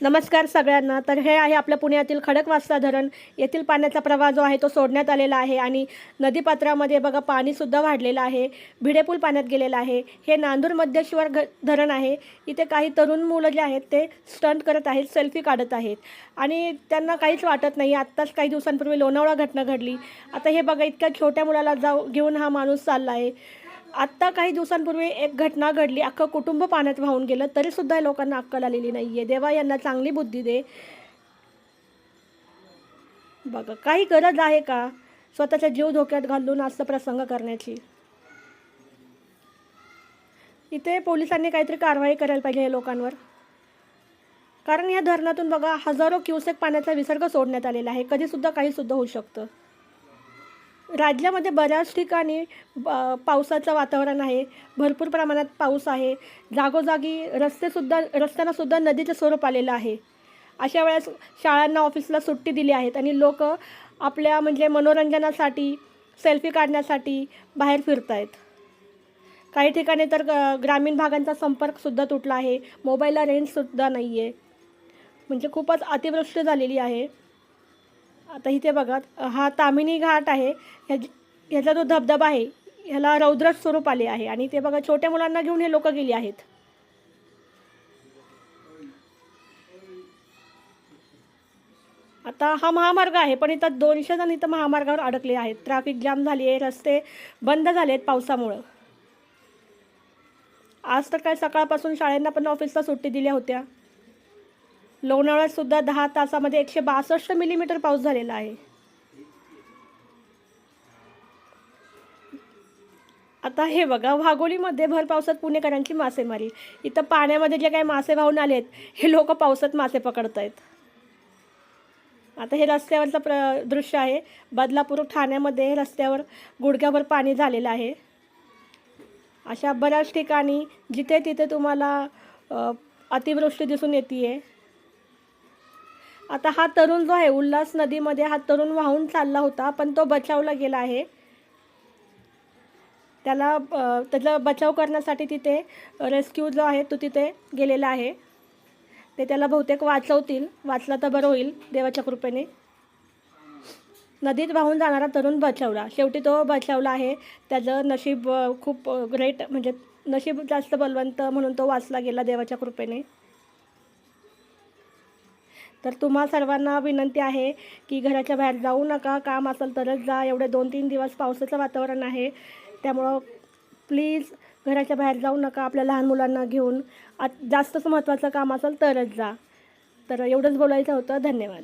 नमस्कार सगळ्यांना. तर हे आहे आपल्या पुण्यातील खडकवासला धरण. येथील पाण्याचा प्रवाह जो आहे तो सोडण्यात आलेला आहे आणि नदीपात्रामध्ये बघा पाणीसुद्धा वाढलेलं आहे. भिडेपूल पाण्यात गेलेलं आहे. हे नांदूर मध्येश्वर घ धरण आहे. इथे काही तरुण मुलं जे आहेत ते स्टंट करत आहेत सेल्फी काढत आहेत. आणि त्यांना काहीच वाटत नाही. आत्ताच काही दिवसांपूर्वी लोणावळा घटना घडली. आता हे बघा इतक्या छोट्या मुलाला जाऊ घेऊन हा माणूस चालला आहे. आत्ता काही दिवसांपूर्वी एक घटना घडली. अख्खं कुटुंब पाण्यात वाहून गेलं. तरीसुद्धा या लोकांना अक्कल आलेली नाही आहे देवा यांना चांगली बुद्धी दे. बघा काही गरज आहे का? स्वतःचा जीव धोक्यात घालून असं प्रसंग करण्याची. इथे पोलिसांनी काहीतरी कारवाई करायला पाहिजे या लोकांवर. कारण या धरणातून बघा हजारो क्युसेक पाण्याचा विसर्ग सोडण्यात आलेला आहे. कधीसुद्धा काहीसुद्धा होऊ शकतं. राज्यामध्ये बऱ्याच ठिकाणी ब- पावसाचं वातावरण आहे. भरपूर प्रमाणात पाऊस आहे. जागोजागी रस्तेसुद्धा रस्त्यांनासुद्धा नदीचं स्वरूप आलेलं आहे. अशा वेळेस शाळांना ऑफिसला सुट्टी दिली आहेत आणि लोक आपल्या म्हणजे मनोरंजनासाठी सेल्फी काढण्यासाठी बाहेर फिरत आहेत काही ठिकाणी तर ग- ग्रामीण भागांचा संपर्कसुद्धा तुटला आहे. मोबाईलला रेंजसुद्धा नाही आहे म्हणजे खूपच अतिवृष्टी झालेली आहे. आता इथे बघा हा तामिनी घाट आहे. ह्याचा जो धबधबा आहे ह्याला रौद्र स्वरूप आले आहे. आणि ते बघा छोट्या मुलांना घेऊन हे लोक गेली आहेत. आता हा महामार्ग आहे पण इथं दोनशे जण इथं महामार्गावर अडकले आहेत. ट्रॅफिक जाम झाली आहे रस्ते बंद झाले आहेत पावसामुळं. आज तर काय सकाळपासून शाळांना पण ऑफिसला सुट्टी दिल्या होत्या. लोणावळ्यातसुद्धा दहा तासामध्ये एकशे बासष्ट मिलीमीटर पाऊस झालेला आहे. आता हे बघा वाघोलीमध्ये भर पावसात पुणेकरांची मासेमारी. इथं पाण्यामध्ये जे काही मासे वाहून आलेत हे लोक पावसात मासे पकडत आहेत आता हे रस्त्यावरचं प्र दृश्य आहे. बदलापूर ठाण्यामध्ये रस्त्यावर गुडघ्याभर पाणी झालेलं आहे. अशा बऱ्याच ठिकाणी जिथे तिथे तुम्हाला अतिवृष्टी दिसून येते आहे आता हा तरुण जो आहे उल्हास नदीमध्ये हा तरुण वाहून चालला होता पण तो बचावला गेला आहे. त्याला त्याचा बचाव करण्यासाठी तिथे रेस्क्यू जो आहे तो तिथे गेलेला आहे. ते त्याला बहुतेक वाचवतील. वाचला तर बरं होईल देवाच्या कृपेने. नदीत वाहून जाणारा तरुण बचावला. शेवटी तो बचावला आहे. त्याचं नशीब खूप ग्रेट म्हणजे नशीब जास्त बलवंत म्हणून तो वाचला गेला देवाच्या कृपेने. तर तुम्हा सर्वांना विनंती आहे की घराच्या बाहेर जाऊ नका काम असेल तरच जा. एवढे दोन तीन दिवस पावसाचं वातावरण आहे. त्यामुळं प्लीज घराच्या बाहेर जाऊ नका आपल्या लहान मुलांना घेऊन. आत जास्तच महत्त्वाचं काम असेल तरच जा. तर एवढंच बोलायचं होतं. धन्यवाद.